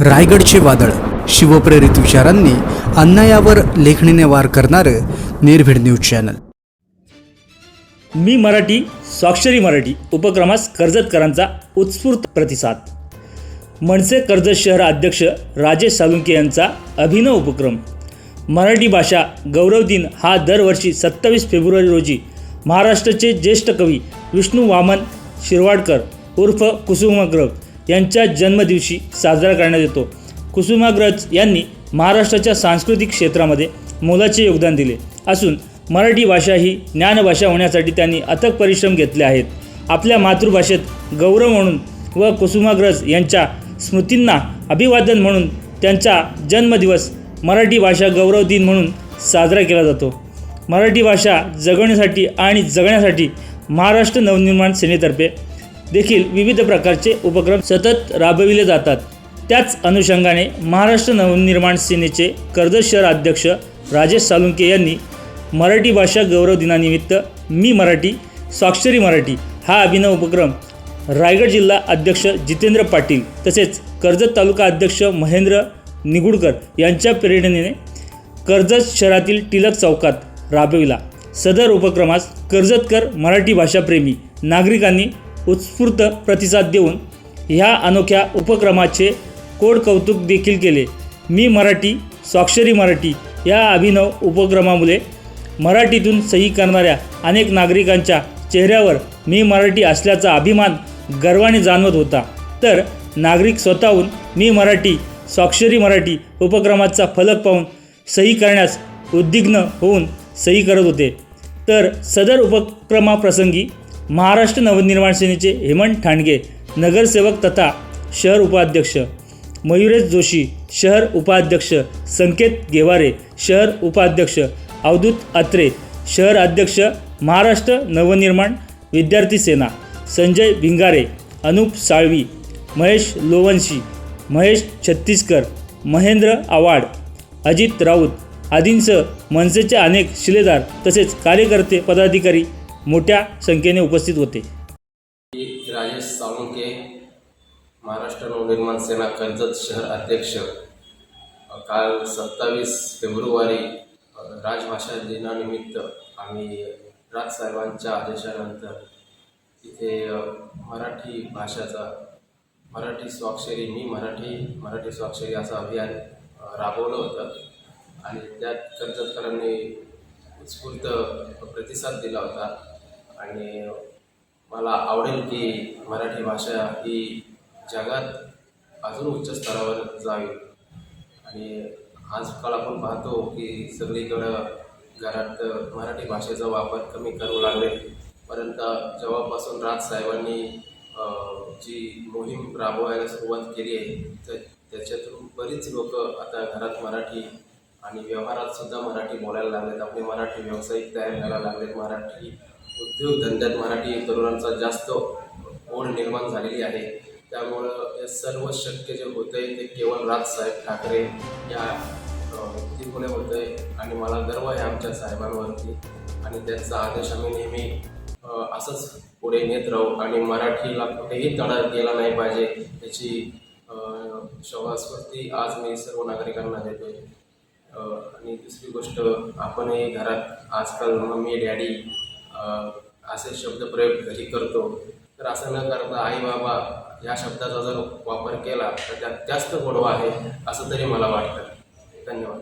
रायगडचे वादळ. शिवप्रेरित विचारांनी अन्यायावर लेखणीने वार करणारं निर्भीड न्यूज चॅनल. मी मराठी स्वाक्षरी मराठी उपक्रमास कर्जतकरांचा उत्स्फूर्त प्रतिसाद. मनसे कर्जत शहर अध्यक्ष राजेश सालुंके यांचा अभिनव उपक्रम. मराठी भाषा गौरव दिन हा दरवर्षी सत्तावीस फेब्रुवारी रोजी महाराष्ट्राचे ज्येष्ठ कवी विष्णू वामन शिरवाडकर उर्फ कुसुमाग्रज यांच्या जन्मदिवशी साजरा करण्यात येतो. कुसुमाग्रज यांनी महाराष्ट्राच्या सांस्कृतिक क्षेत्रामध्ये मोलाचे योगदान दिले. असून मराठी भाषा ही ज्ञानभाषा होण्यासाठी त्यांनी अथक परिश्रम घेतले आहेत. आपल्या मातृभाषेत गौरव म्हणून व कुसुमाग्रज यांच्या स्मृतींना अभिवादन म्हणून त्यांचा जन्मदिवस मराठी भाषा गौरव दिन म्हणून साजरा केला जातो. मराठी भाषा जगवण्यासाठी आणि जगण्यासाठी महाराष्ट्र नवनिर्माण सेनेतर्फे देखील विविध प्रकारचे उपक्रम सतत राबविले जातात. त्याच अनुषंगाने महाराष्ट्र नवनिर्माण सेनेचे कर्जत शहर अध्यक्ष राजेश सालुंके यांनी मराठी भाषा गौरव दिनानिमित्त मी मराठी स्वाक्षरी मराठी हा अभिनव उपक्रम रायगड जिल्हा अध्यक्ष जितेंद्र पाटील तसेच कर्जत तालुका अध्यक्ष महेंद्र निगुडकर यांच्या प्रेरणेने कर्जत शहरातील टिलक चौकात राबविला. सदर उपक्रमास कर्जतकर मराठी भाषाप्रेमी नागरिकांनी उत्स्फूर्त प्रतिसाद देऊन ह्या अनोख्या उपक्रमाचे कोड कौतुक देखील केले. मी मराठी स्वाक्षरी मराठी या अभिनव उपक्रमामुळे मराठीतून सही करणाऱ्या अनेक नागरिकांच्या चेहऱ्यावर मी मराठी असल्याचा अभिमान गर्वाने जाणवत होता. तर नागरिक स्वतःहून मी मराठी स्वाक्षरी मराठी उपक्रमाचा फलक पाहून सही करण्यास उद्विग्न होऊन सही करत होते. तर सदर उपक्रमाप्रसंगी महाराष्ट्र नवनिर्माण सेनेचे हेमंत ठाणगे नगरसेवक तथा शहर उपाध्यक्ष. मयुरेश जोशी शहर उपाध्यक्ष संकेत गेवारे शहर उपाध्यक्ष अवधूत अत्रे शहर अध्यक्ष महाराष्ट्र नवनिर्माण विद्यार्थी सेना. संजय भिंगारे अनुप साळवी महेश लोवंशी महेश छत्तीसकर महेंद्र आवाड अजित राऊत आदींसह मनसेचे अनेक शिलेदार तसेच कार्यकर्ते पदाधिकारी मोठ्या संख्येने उपस्थित होते. राजेश साळुंके महाराष्ट्र नवनिर्माण सेना कर्जत शहर अध्यक्ष काल सत्तावीस फेब्रुवारी राजभाषा दिनानिमित्त आम्ही राजसाहेबांच्या आदेशानंतर तिथे मराठी भाषाचा मराठी स्वाक्षरी मी मराठी मराठी स्वाक्षरी असं अभियान राबवलं होतं. आणि त्यात कर्जतकरांनी उत्स्फूर्त प्रतिसाद दिला होता. आणि मला आवडेल की मराठी भाषा ही जगात अजून उच्च स्तरावर जावी. आणि आजकाल आपण पाहतो की सगळीकडं घरात मराठी भाषेचा वापर कमी करू लागले. परंतु जेव्हापासून राजसाहेबांनी जी मोहीम राबवायला सुरुवात केली आहे तर त्याच्यातून बरीच लोक आता घरात मराठी आणि व्यवहारात सुद्धा मराठी बोलायला लागलेत. आपले मराठी व्यावसायिक तयार व्हायला लागलेत. मराठी उद्योगधंद्यात मराठी तरुणांचा जास्त ओढ निर्माण झालेली आहे. त्यामुळं हे सर्व शक्य जे होतं आहे ते केवळ राजसाहेब ठाकरे या अ, व्यक्तीमुळे होतं आहे आणि मला गर्व आहे आमच्या साहेबांवरती. आणि त्यांचा आदेश आम्ही नेहमी असंच पुढे नेत राहू आणि मराठीला कुठेही तडा गेला नाही पाहिजे याची शवास्फूर्ती आज मी सर्व नागरिकांना देतोय. आणि दुसरी गोष्ट आपणही घरात आजकाल मम्मी डॅडी असे शब्दप्रयोग घरी करतो. तर असं न करता आई बाबा या शब्दाचा जर वापर केला तर त्यात जास्त गोडवा आहे असं तरी मला वाटतं. धन्यवाद.